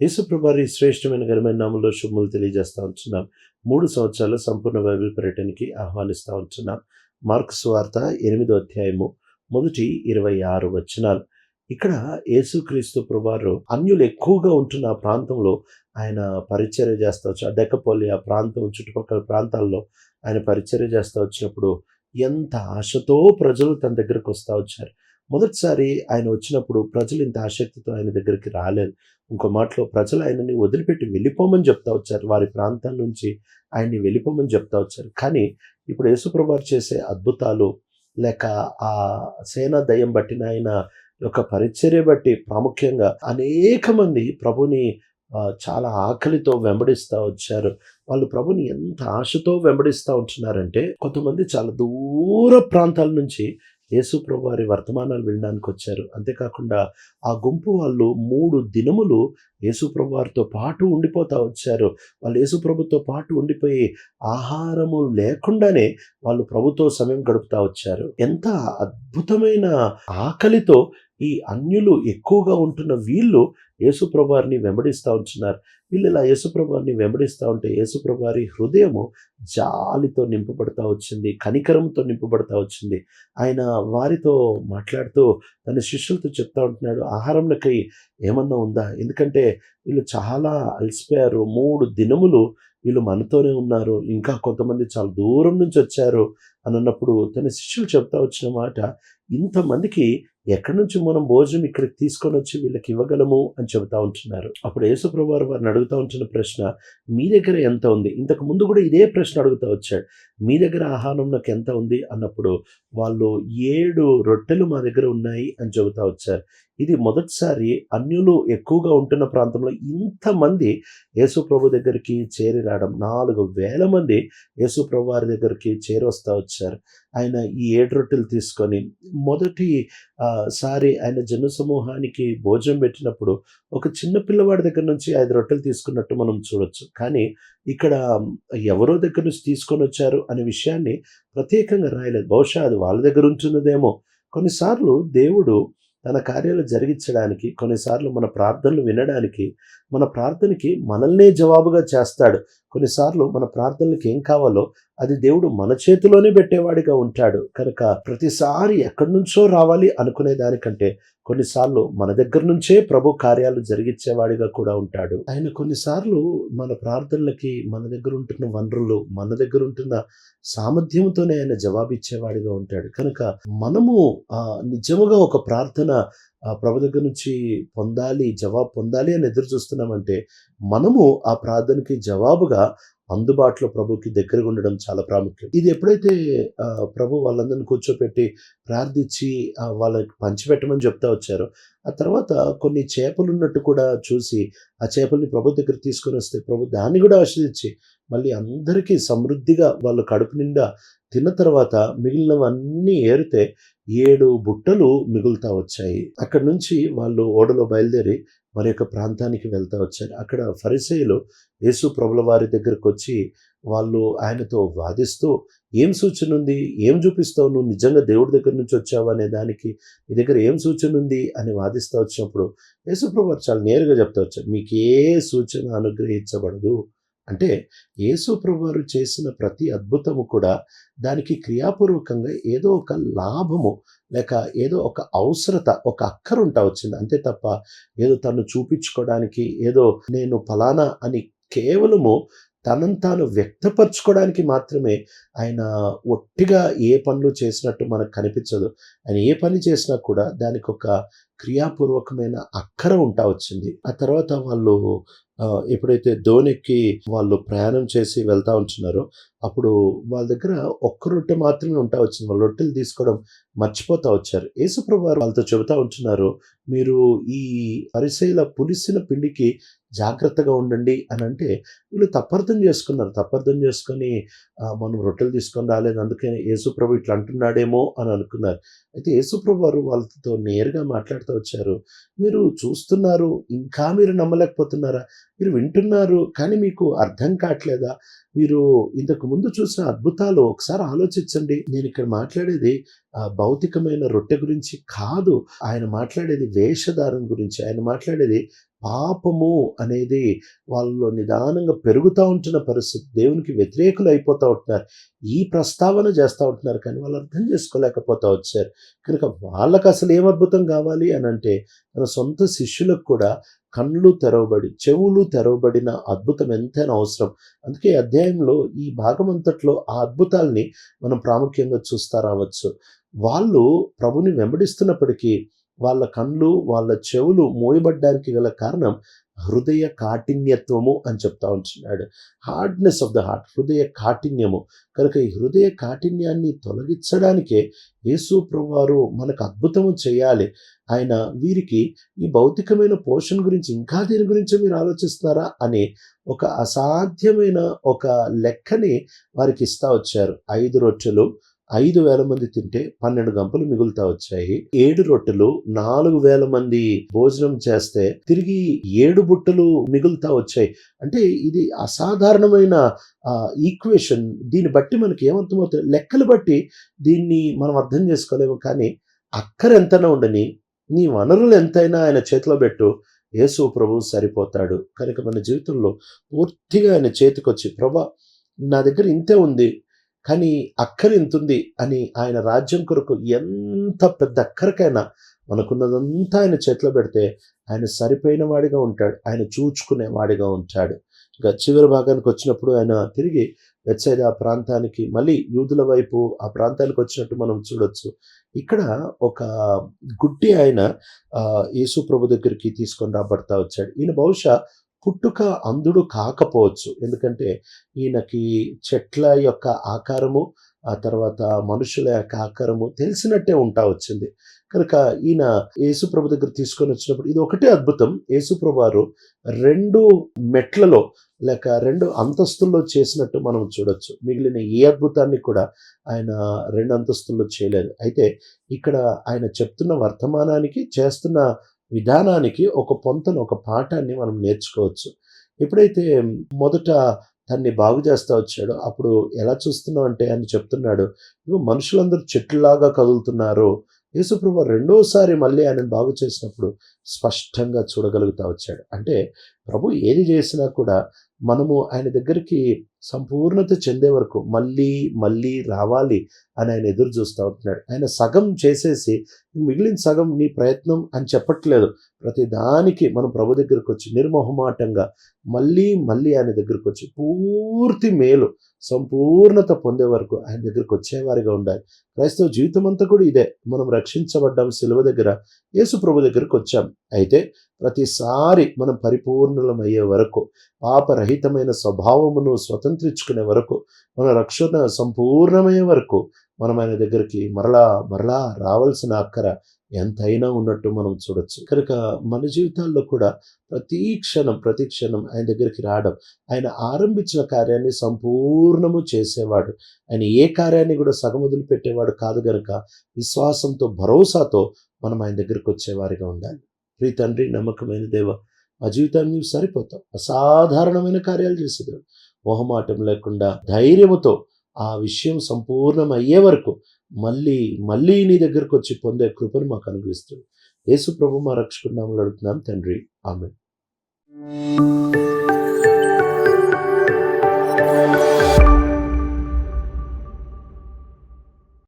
యేసుప్రభారి శ్రేష్టమైన ఘనమైన నామంలో శుభములు తెలియజేస్తూ ఉంటున్నాం. మూడు సంవత్సరాల సంపూర్ణ బైబిల్ పర్యటనకి ఆహ్వానిస్తూ ఉంటున్నాం. మార్క్స్ వార్త ఎనిమిదో అధ్యాయము మొదటి ఇరవై ఆరు వచనాలు. ఇక్కడ యేసుక్రీస్తు ప్రభారు అన్యులు ఎక్కువగా ఉంటున్న ఆ ప్రాంతంలో ఆయన పరిచర్య చేస్తూ వచ్చి ఆ డెక్కపల్లి ఆ ప్రాంతం చుట్టుపక్కల ప్రాంతాల్లో ఆయన పరిచర్య చేస్తూ వచ్చినప్పుడు ఎంత ఆశతో ప్రజలు తన దగ్గరకు వస్తా వచ్చారు. మొదటిసారి ఆయన వచ్చినప్పుడు ప్రజలు ఇంత ఆసక్తితో ఆయన దగ్గరికి రాలేదు. ఇంకో మాటలో ప్రజలు ఆయనని వదిలిపెట్టి వెళ్ళిపోమని చెప్తా వచ్చారు. వారి ప్రాంతాల నుంచి ఆయన్ని వెళ్ళిపోమని చెప్తా వచ్చారు. కానీ ఇప్పుడు యేసుప్రభారు చేసే అద్భుతాలు లేక ఆ సేనా దయ్యం బట్టిన ఆయన యొక్క పరిచర్య బట్టి ప్రాముఖ్యంగా అనేక మంది ప్రభుని చాలా ఆకలితో వెంబడిస్తూ వచ్చారు. వాళ్ళు ప్రభుని ఎంత ఆశతో వెంబడిస్తూ ఉంటున్నారంటే కొంతమంది చాలా దూర ప్రాంతాల నుంచి యేసుప్రభు వారి వర్తమానాలు వినడానికి వచ్చారు. అంతేకాకుండా ఆ గుంపు వాళ్ళు మూడు దినములు యేసుప్రభు వారితో పాటు ఉండిపోతా వచ్చారు. వాళ్ళు యేసు ప్రభుతో పాటు ఉండిపోయి ఆహారము లేకుండానే వాళ్ళు ప్రభుతో సమయం గడుపుతా వచ్చారు. ఎంత అద్భుతమైన ఆకలితో ఈ అన్యులు ఎక్కువగా ఉంటున్న వీళ్ళు యేసుప్రభారిని వెంబడిస్తూ ఉంటున్నారు. వీళ్ళు ఇలా యేసుప్రభారిని వెంబడిస్తూ ఉంటే యేసుప్రభారి హృదయము జాలితో నింపబడతా వచ్చింది కనికరంతో నింపబడతా వచ్చింది. ఆయన వారితో మాట్లాడుతూ తన శిష్యులతో చెప్తా ఉంటున్నాడు ఆహారంలకై ఏమన్నా ఉందా? ఎందుకంటే వీళ్ళు చాలా అలసిపోయారు. మూడు దినములు వీళ్ళు మనతోనే ఉన్నారు. ఇంకా కొంతమంది చాలా దూరం నుంచి వచ్చారు అని అన్నప్పుడు తన శిష్యులు చెప్తా వచ్చిన మాట ఇంతమందికి ఎక్కడి నుంచి మనం భోజనం ఇక్కడికి తీసుకొని వచ్చి వీళ్ళకి ఇవ్వగలము అని చెబుతా ఉంటున్నారు. అప్పుడు యేసుప్రభు వారు వారిని అడుగుతా ఉంటున్న ప్రశ్న మీ దగ్గర ఎంత ఉంది? ఇంతకు ముందు కూడా ఇదే ప్రశ్న అడుగుతా వచ్చాడు. మీ దగ్గర ఆహారం నాకు ఎంత ఉంది? అన్నప్పుడు వాళ్ళు ఏడు రొట్టెలు మా దగ్గర ఉన్నాయి అని చెబుతా వచ్చారు. ఇది మొదటిసారి అన్యులు ఎక్కువగా ఉంటున్న ప్రాంతంలో ఇంతమంది యేసుప్రభు దగ్గరికి చేరి రావడం నాలుగు వేల మంది యేసుప్రభు వారి దగ్గరికి చేరి వస్తూ వచ్చారు. ఆయన ఈ ఏడు రొట్టెలు తీసుకొని మొదటి సారి ఆయన జన సమూహానికి భోజనం పెట్టినప్పుడు ఒక చిన్న పిల్లవాడి దగ్గర నుంచి ఐదు రొట్టెలు తీసుకున్నట్టు మనం చూడొచ్చు. కానీ ఇక్కడ ఎవరో దగ్గర నుంచి తీసుకొని వచ్చారు అనే విషయాన్ని ప్రత్యేకంగా రాయలేదు. బహుశా అది వాళ్ళ దగ్గర ఉంటున్నదేమో. కొన్నిసార్లు దేవుడు తన కార్యాలు జరిగించడానికి కొన్నిసార్లు మన ప్రార్థనలు వినడానికి మన ప్రార్థనకి మనల్నే జవాబుగా చేస్తాడు. కొన్నిసార్లు మన ప్రార్థనలకు ఏం కావాలో అది దేవుడు మన చేతిలోనే పెట్టేవాడిగా ఉంటాడు. కనుక ప్రతిసారి ఎక్కడి నుంచో రావాలి అనుకునే దానికంటే కొన్నిసార్లు మన దగ్గర నుంచే ప్రభు కార్యాలు జరిగించేవాడిగా కూడా ఉంటాడు. ఆయన కొన్నిసార్లు మన ప్రార్థనలకి మన దగ్గర ఉంటున్న వనరులు మన దగ్గర ఉంటున్న సామర్థ్యంతోనే ఆయన జవాబిచ్చేవాడిగా ఉంటాడు. కనుక మనము నిజముగా ఒక ప్రార్థన ప్రభు దగ్గర నుంచి పొందాలి జవాబు పొందాలి అని ఎదురు చూస్తున్నామంటే మనము ఆ ప్రార్థనకి జవాబుగా అందుబాటులో ప్రభుకి దగ్గరగా ఉండడం చాలా ప్రాముఖ్యం. ఇది ఎప్పుడైతే ప్రభు వాళ్ళందరిని కూర్చోపెట్టి ప్రార్థించి వాళ్ళకి పంచిపెట్టమని చెప్తా వచ్చారో ఆ తర్వాత కొన్ని చేపలు ఉన్నట్టు కూడా చూసి ఆ చేపల్ని ప్రభు దగ్గర తీసుకొని వస్తే ప్రభు దాన్ని కూడా ఆశ్రయించి మళ్ళీ అందరికీ సమృద్ధిగా వాళ్ళు కడుపు నిండా తిన్న తర్వాత మిగిలినవన్నీ ఏరితే ఏడు బుట్టలు మిగులుతా వచ్చాయి. అక్కడ నుంచి వాళ్ళు ఓడలో బయలుదేరి మరి యొక్క ప్రాంతానికి వెళ్తా వచ్చారు. అక్కడ ఫరిసేయులు యేసు ప్రభుల వారి దగ్గరకు వచ్చి వాళ్ళు ఆయనతో వాదిస్తూ ఏం సూచన ఉంది? ఏం చూపిస్తావు నువ్వు? నిజంగా దేవుడి దగ్గర నుంచి వచ్చావు అనే దానికి? నీ దగ్గర ఏం సూచన ఉంది? అని వాదిస్తూ వచ్చినప్పుడు యేసుప్రభు చాలా నేరుగా చెప్తా వచ్చారు మీకు ఏ సూచన అనుగ్రహించబడదు. అంటే యేసుప్రభువారు చేసిన ప్రతి అద్భుతము కూడా దానికి క్రియాపూర్వకంగా ఏదో ఒక లాభము లేక ఏదో ఒక అవసరత ఒక అక్కర ఉంటా వచ్చింది. అంతే తప్ప ఏదో తను చూపించుకోవడానికి ఏదో నేను ఫలానా అని కేవలము తనను తాను వ్యక్తపరచుకోవడానికి మాత్రమే ఆయన ఒట్టిగా ఏ పనులు చేసినట్టు మనకు కనిపించదు. ఆయన ఏ పని చేసినా కూడా దానికి ఒక క్రియాపూర్వకమైన అక్కర ఉంటా వచ్చింది. ఆ తర్వాత వాళ్ళు ఎప్పుడైతే ధోనికి వాళ్ళు ప్రయాణం చేసి వెళ్తా ఉంటున్నారో అప్పుడు వాళ్ళ దగ్గర ఒక్క రొట్టె మాత్రమే ఉంటా వచ్చింది. వాళ్ళు రొట్టెలు తీసుకోవడం మర్చిపోతా వచ్చారు. యేసుప్రభు వారు వాళ్ళతో చెబుతా ఉంటున్నారు మీరు ఈ పరిశైల పులిసిన పిండికి జాగ్రత్తగా ఉండండి అని అంటే వీళ్ళు తప్పర్థం చేసుకున్నారు. తప్పర్థం చేసుకొని మనం రొట్టెలు తీసుకొని రాలేదు అందుకే యేసుప్రభు ఇట్లా అంటున్నాడేమో అని అనుకున్నారు. అయితే యేసుప్రభు వారు వాళ్ళతో నేరుగా మాట్లాడుతూ వచ్చారు మీరు చూస్తున్నారు ఇంకా మీరు నమ్మలేకపోతున్నారా? మీరు వింటున్నారు కానీ మీకు అర్థం కావట్లేదా? మీరు ఇంతకు ముందు చూసిన అద్భుతాలు ఒకసారి ఆలోచించండి. నేను ఇక్కడ మాట్లాడేది భౌతికమైన రొట్టె గురించి కాదు. ఆయన మాట్లాడేది వేషధారం గురించి ఆయన మాట్లాడేది పాపము అనేది వాళ్ళలో నిదానంగా పెరుగుతూ ఉంటున్న పరిస్థితి. దేవునికి వ్యతిరేకులు అయిపోతూ ఉంటున్నారు. ఈ ప్రస్తావన చేస్తూ ఉంటున్నారు కానీ వాళ్ళు అర్థం చేసుకోలేకపోతూ వచ్చారు. కనుక వాళ్ళకి అసలు ఏం అద్భుతం కావాలి అని అంటే తన సొంత శిష్యులకు కూడా కళ్ళు తెరవబడి చెవులు తెరవబడిన అద్భుతం ఎంతైనా అవసరం. అందుకే అధ్యాయంలో ఈ భాగం అంతట్లో ఆ అద్భుతాల్ని మనం ప్రాముఖ్యంగా చూస్తా రావచ్చు. వాళ్ళు ప్రభుని వెంబడిస్తున్నప్పటికీ వాళ్ళ కళ్ళు వాళ్ళ చెవులు మోయబడ్డానికి గల కారణం హృదయ కాఠిన్యత్వము అని చెప్తా ఉంటున్నాడు. హార్డ్నెస్ ఆఫ్ ద హార్ట్ హృదయ కాఠిన్యము. కనుక ఈ హృదయ కాఠిన్యాన్ని తొలగించడానికే యేసు ప్రభువారు మనకు అద్భుతము చేయాలి. ఆయన వీరికి ఈ భౌతికమైన పోషణ గురించి ఇంకా దీని గురించి మీరు ఆలోచిస్తారా అని ఒక అసాధ్యమైన ఒక లెక్కని వారికి ఇస్తా వచ్చారు. ఐదు రొట్టెలు ఐదు వేల మంది తింటే పన్నెండు గంపలు మిగులుతా వచ్చాయి. ఏడు రొట్టెలు నాలుగు వేల మంది భోజనం చేస్తే తిరిగి ఏడు బుట్టలు మిగులుతా వచ్చాయి. అంటే ఇది అసాధారణమైన ఈక్వేషన్ దీన్ని బట్టి మనకి ఏమర్థమవుతుంది? లెక్కలు బట్టి దీన్ని మనం అర్థం చేసుకోలేము. కానీ అక్కర ఎంతైనా ఉండని నీ వనరులు ఎంతైనా ఆయన చేతిలో పెట్టు యేసు ప్రభు సరిపోతాడు. కనుక మన జీవితంలో పూర్తిగా ఆయన చేతికొచ్చి ప్రభా నా దగ్గర ఇంతే ఉంది. కానీ అక్కర ఇంతుంది అని ఆయన రాజ్యం కొరకు ఎంత పెద్ద అక్కరికైనా మనకున్నదంతా ఆయన చేతిలో పెడితే ఆయన సరిపోయిన వాడిగా ఉంటాడు ఆయన చూచుకునే వాడిగా ఉంటాడు. ఇంకా చివరి భాగానికి వచ్చినప్పుడు ఆయన తిరిగి వెచ్చైద ఆ ప్రాంతానికి మళ్ళీ యూదుల వైపు ఆ ప్రాంతానికి వచ్చినట్టు మనం చూడొచ్చు. ఇక్కడ ఒక గుడ్డి ఆయన యేసు ప్రభు దగ్గరికి తీసుకొని రాబడతా వచ్చాడు. ఈయన బహుశా పుట్టుక అందుడు కాకపోవచ్చు. ఎందుకంటే ఈయనకి చెట్ల యొక్క ఆకారము ఆ తర్వాత మనుషుల యొక్క ఆకారము తెలిసినట్టే ఉంటా వచ్చింది. కనుక ఈయన యేసుప్రభు దగ్గర తీసుకొని వచ్చినప్పుడు ఇది ఒకటే అద్భుతం. యేసుప్రభు వారు రెండు మెట్లలో లేక రెండు అంతస్తుల్లో చేసినట్టు మనం చూడొచ్చు. మిగిలిన ఏ అద్భుతాన్ని కూడా ఆయన రెండు అంతస్తుల్లో చేయలేదు. అయితే ఇక్కడ ఆయన చెప్తున్న వర్తమానానికి చేస్తున్న విధానానికి ఒక పొంతను ఒక పాఠాన్ని మనం నేర్చుకోవచ్చు. ఎప్పుడైతే మొదట దాన్ని బాగు చేస్తా వచ్చాడో అప్పుడు ఎలా చూస్తున్నావు అంటే అని చెప్తున్నాడు ఇగో మనుషులందరూ చెట్లులాగా కదులుతున్నారు. యేసుప్రభు రెండోసారి మళ్ళీ ఆయనను బాగు చేసినప్పుడు స్పష్టంగా చూడగలుగుతా వచ్చాడు. అంటే ప్రభు ఏది చేసినా కూడా మనము ఆయన దగ్గరికి సంపూర్ణత చెందే వరకు మళ్ళీ మళ్ళీ రావాలి అని ఆయన ఎదురు చూస్తూ ఉంటున్నాడు. ఆయన సగం చేసేసి మిగిలిన సగం నీ ప్రయత్నం అని చెప్పట్లేదు. ప్రతి దానికి మనం ప్రభు దగ్గరకు వచ్చి నిర్మోహమాటంగా మళ్ళీ మళ్ళీ ఆయన దగ్గరకు వచ్చి పూర్తి మేలు సంపూర్ణత పొందే వరకు ఆయన దగ్గరకు వచ్చేవారిగా ఉండాలి. క్రైస్తవ జీవితం అంతా కూడా ఇదే. మనం రక్షించబడ్డాం సిలువ దగ్గర. యేసు ప్రభు దగ్గరకు వచ్చాం. అయితే ప్రతిసారి మనం పరిపూర్ణ పరిపూర్ణులమయ్యే వరకు పాపరహితమైన స్వభావమును స్వతంత్రించుకునే వరకు మన రక్షణ సంపూర్ణమయ్యే వరకు మనం ఆయన దగ్గరికి మరలా మరలా రావాల్సిన అక్కర ఎంతైనా ఉన్నట్టు మనం చూడొచ్చు. కనుక మన జీవితాల్లో కూడా ప్రతి క్షణం ప్రతి క్షణం ఆయన దగ్గరికి రావడం ఆయన ఆరంభించిన కార్యాన్ని సంపూర్ణము చేసేవాడు. ఆయన ఏ కార్యాన్ని కూడా సగముదులు పెట్టేవాడు కాదు గనుక విశ్వాసంతో భరోసాతో మనం ఆయన దగ్గరికి వచ్చేవారిగా ఉండాలి. ప్రీ తండ్రి నమ్మకమైన దేవ ఆ జీవితాన్ని నీవు సరిపోతాం అసాధారణమైన కార్యాలు చేసేదాం. మొహమాటం లేకుండా ధైర్యముతో ఆ విషయం సంపూర్ణం అయ్యే వరకు మళ్ళీ మళ్ళీ నీ దగ్గరకు వచ్చి పొందే కృపను మాకు అనుగ్రహిస్తుంది. యేసు ప్రభు మా రక్షకుడు అడుగుతున్నాం. తండ్రి. ఆమె